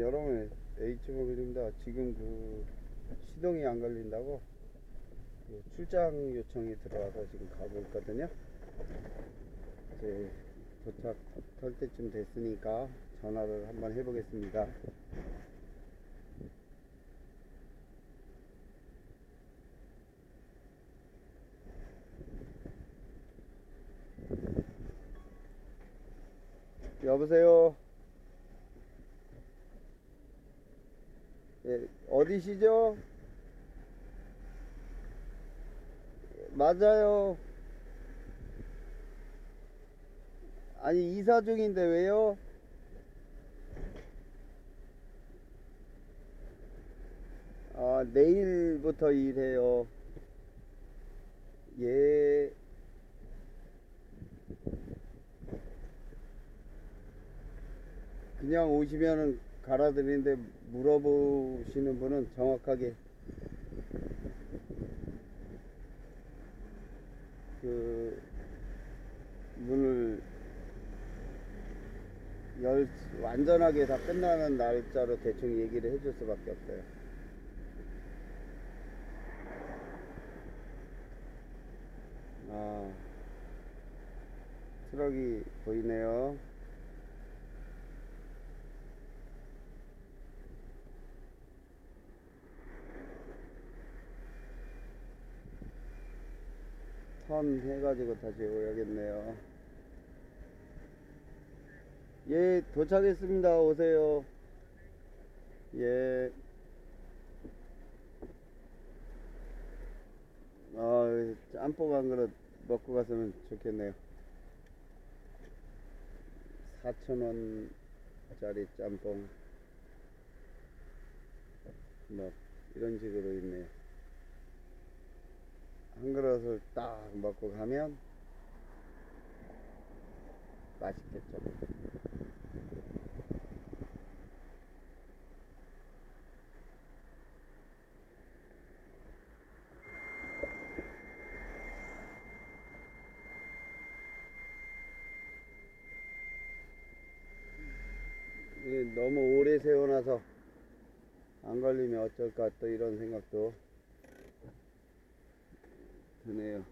여러분 H모빌입니다. 지금 그 시동이 안 걸린다고 그 출장 요청이 들어와서 지금 가고 있거든요. 이제 도착할 때쯤 됐으니까 전화를 한번 해보겠습니다. 여보세요. 예, 어디시죠? 맞아요. 아니, 이사 중인데 왜요? 아, 내일부터 일해요. 예. 그냥 오시면은 갈아드리는데 물어보시는 분은 정확하게 그 문을 열 완전하게 다 끝나는 날짜로 대충 얘기를 해줄 수밖에 없어요. 아 트럭이 보이네요. 턴 해가지고 다시 오야겠네요. 예, 도착했습니다. 오세요. 예. 아, 짬뽕 한 그릇 먹고 갔으면 좋겠네요. 4,000원짜리 짬뽕. 뭐, 이런 식으로 있네요. 한 그릇을 딱 먹고 가면 맛있겠죠. 너무 오래 세워놔서 안 걸리면 어쩔까 또 이런 생각도 드네요.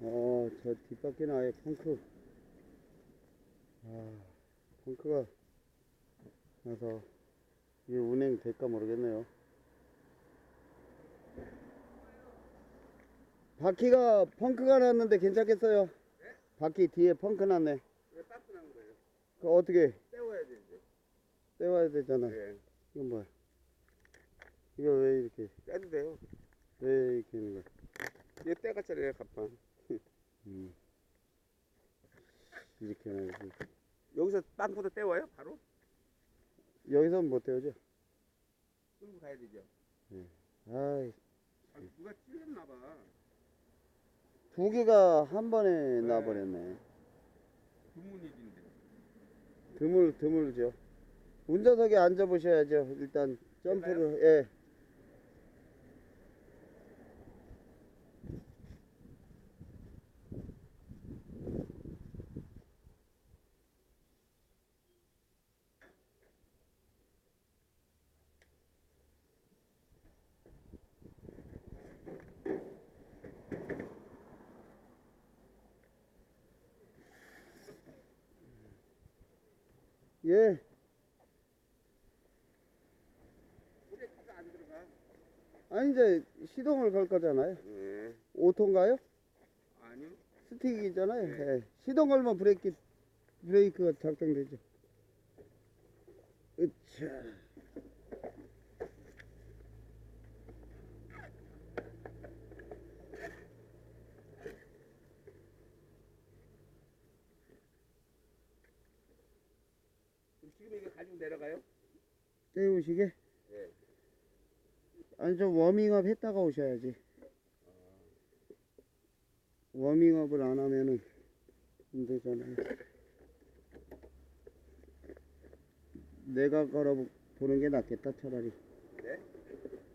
어, 저 뒷바퀴는 아예 펑크. 아, 펑크가 나서 이게 운행 될까 모르겠네요. 바퀴가 펑크가 났는데 괜찮겠어요? 바퀴 뒤에 펑크 났네. 왜 따뜻한 거예요? 그 어떻게 떼워야지 이제. 떼와야 되잖아. 예. 이건 뭐야? 이거 왜 이렇게, 떼도 돼요. 왜 이렇게 있는 거야? 얘 때가짜리예요, 갑판. 음. 이렇게 해야지. 여기서 땅부터 떼워요, 바로? 여기서는 못 떼우죠? 끌고 가야 되죠. 아이, 아, 누가 찔렸나 봐. 두 개가 한 번에 네. 나버렸네. 주문이진데. 드물, 드물죠. 운전석에 앉아 보셔야죠. 일단, 점프를, 예. 예. 아니, 이제 시동을 걸 거잖아요. 예. 오토인가요? 아니요. 스틱이잖아요. 네. 예. 시동 걸면 브레이크, 브레이크가 작동되죠. 으차. 내려가요? 떼우시게? 예. 아니 좀 워밍업 했다가 오셔야지 워밍업을 안 하면은 안 되잖아요 내가 걸어보는 게 낫겠다 차라리 네?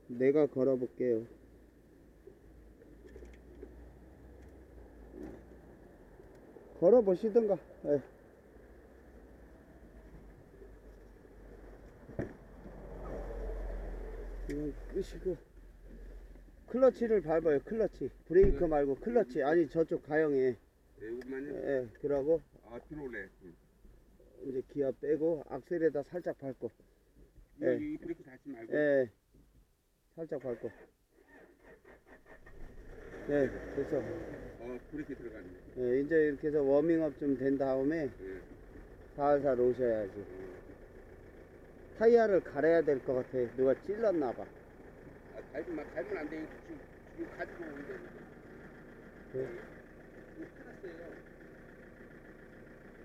내가 걸어볼게요 걸어보시든가 예. 이건 끄시고 클러치를 밟아요 클러치 브레이크 말고 클러치 아니 저쪽 가형에 네, 이것만요? 예, 그러고 아, 들어올래. 응. 이제 기어 빼고 악셀에다 살짝 밟고 이거 예. 이 브레이크 닫지 말고. 예 살짝 밟고 네 됐어 어, 브레이크 들어가네. 예, 이제 이렇게 해서 워밍업 좀 된 다음에 예. 살살 오셔야지 타이어를 갈아야 될 것 같아 누가 찔렀나 봐 아, 밟으면, 막 밟으면 안 돼. 지금, 지금 가지고 오는데. 네. 이거 끝났어요.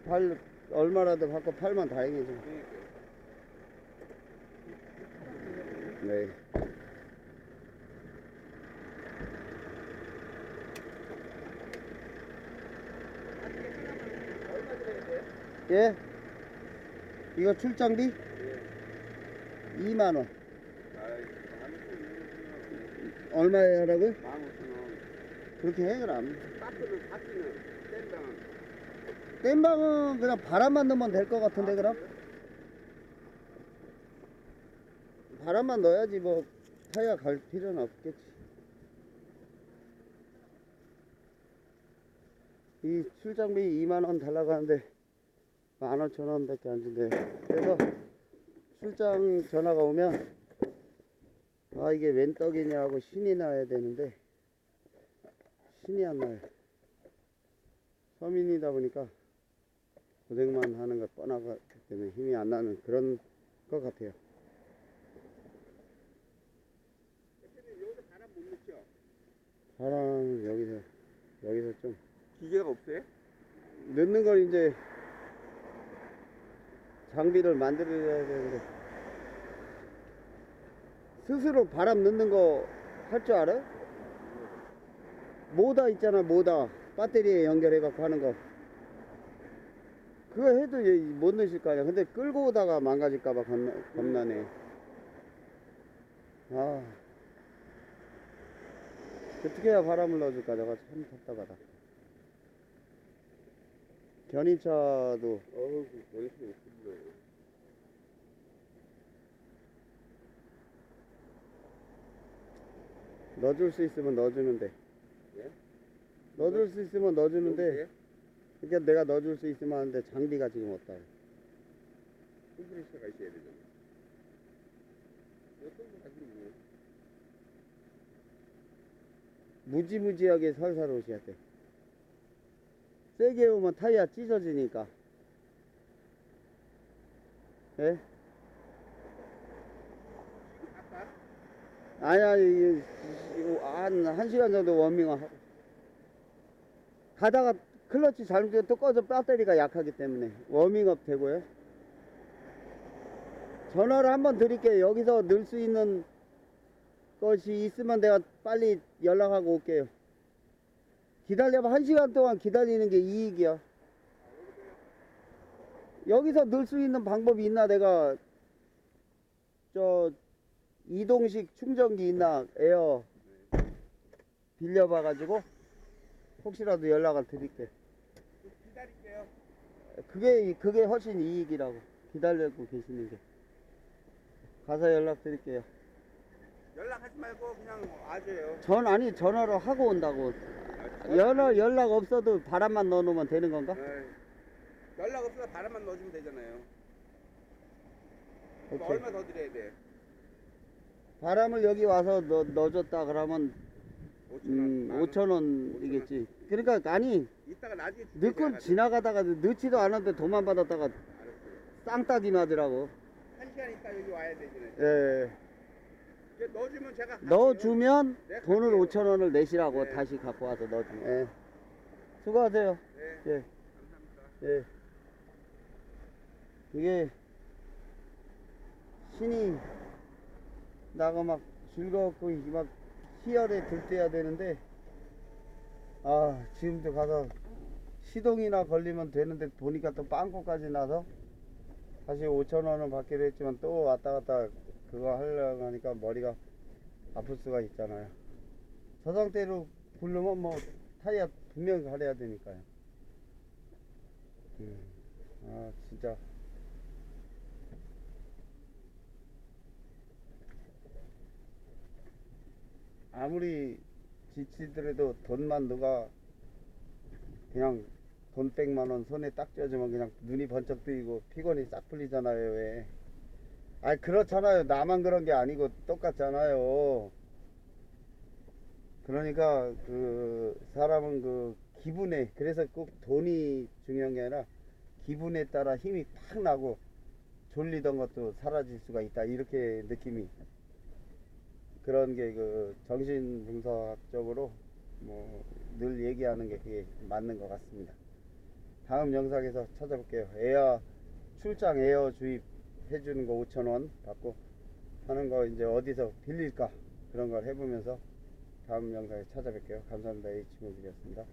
팔 얼마라도 받고 팔만 다행이죠. 네 돼요? 예? 이거 출장비? 2만원 아이, 만 얼마에 하라고요? 오천 원. 그렇게 해 그럼 빠트는, 빠트는, 샌방은. 땜방은 그냥 바람만 넣으면 될 것 같은데 그럼? 바람만 넣어야지 뭐 타이어 갈 필요는 없겠지 이 출장비 2만원 달라고 하는데 15,000원 밖에 안 준대요 그래서 출장 전화가 오면 아 이게 웬 떡이냐고 신이 나야 되는데 신이 안 나요 서민이다 보니까 고생만 하는 걸 뻔하기 때문에 힘이 안 나는 그런 것 같아요? 바람 여기서 여기서 좀 기계가 없어요? 넣는 걸 이제 장비를 만들어야 되는데 스스로 바람 넣는 거 할 줄 알아? 모다 있잖아 모다. 배터리에 연결해 갖고 하는 거. 그거 해도 얘못 넣으실 거 아니야. 근데 끌고 오다가 망가질까 봐 겁나, 겁나네. 아. 어떻게 해야 바람을 넣어줄까? 내가 참 답답하다. 견인차도. 어우, 여기서 왜 불러요? 넣어줄 수 있으면 넣어주는데 예? 넣어줄 수 있으면 넣어주는데 여기서요? 그러니까 내가 넣어줄 수 있으면 하는데 장비가 지금 없다 컴프레셔가 있어야 되잖아. 가지고. 무지무지하게 살살 오셔야 돼 세게 오면 타이어 찢어지니까 예? 아까? 이- 이- 한, 한 시간 정도 워밍업 하고 가다가 클러치 잘못되면 또 꺼져 배터리가 약하기 때문에 워밍업 되고요. 전화를 한번 드릴게요. 여기서 넣을 수 있는 것이 있으면 내가 빨리 연락하고 올게요. 기다려봐. 한 시간 동안 기다리는 게 이익이야. 여기서 넣을 수 있는 방법이 있나? 내가 저 이동식 충전기 있나 에어 빌려봐 가지고 혹시라도 연락을 드릴게. 기다릴게요. 그게 그게 훨씬 이익이라고 기다리고 계시는 게. 가서 연락 드릴게요. 연락하지 말고 그냥 와줘요. 전 아니 전화로 하고 온다고. 아, 연락 연락 없어도 바람만 넣어놓으면 되는 건가? 네. 연락 없어서 바람만 넣어주면 되잖아요. 얼마 더 드려야 돼? 바람을 여기 와서 넣, 넣어줬다 그러면 5천 원. 음, 만 원? 5천 원이겠지. 그러니까 아니 이따가 나중에 넣고. 지나가다가 넣지도 않았는데 돈만 받았다가 알았어요. 쌍딱이 나더라고. 한 시간 있다 여기 와야 되잖아요. 예. 이제 넣어주면 제가 갈게요. 넣어주면 네, 돈을 갈게요. 5천 원을 내시라고 네. 다시 갖고 와서 넣어주면. 예. 수고하세요. 네. 예. 감사합니다. 예. 이게 신이 나가 막 즐겁고 막 희열에 들때야 되는데 아 지금도 가서 시동이나 걸리면 되는데 보니까 또 빵꾸까지 나서 다시 5천 원을 받기로 했지만 또 왔다 갔다 그거 하려고 하니까 머리가 아플 수가 있잖아요. 저 상태로 부르면 뭐 타이어 분명 가려야 되니까요. 음, 아 진짜 아무리 지치더라도 돈만 누가 그냥 돈 백만 원 손에 딱 쥐어주면 그냥 눈이 번쩍 뜨이고 피곤이 싹 풀리잖아요 왜? 아 그렇잖아요 나만 그런 게 아니고 똑같잖아요. 그러니까 그 사람은 그 기분에 그래서 꼭 돈이 중요한 게 아니라 기분에 따라 힘이 팍 나고 졸리던 것도 사라질 수가 있다 이렇게 느낌이 그런 게 그 정신분석적으로 뭐 늘 얘기하는 게 그게 맞는 것 같습니다. 다음 영상에서 찾아볼게요. 에어 출장 에어 주입 해주는 거 5,000원 받고 하는 거 이제 어디서 빌릴까 그런 걸 해보면서 다음 영상에 찾아뵐게요. 감사합니다. H모빌이었습니다.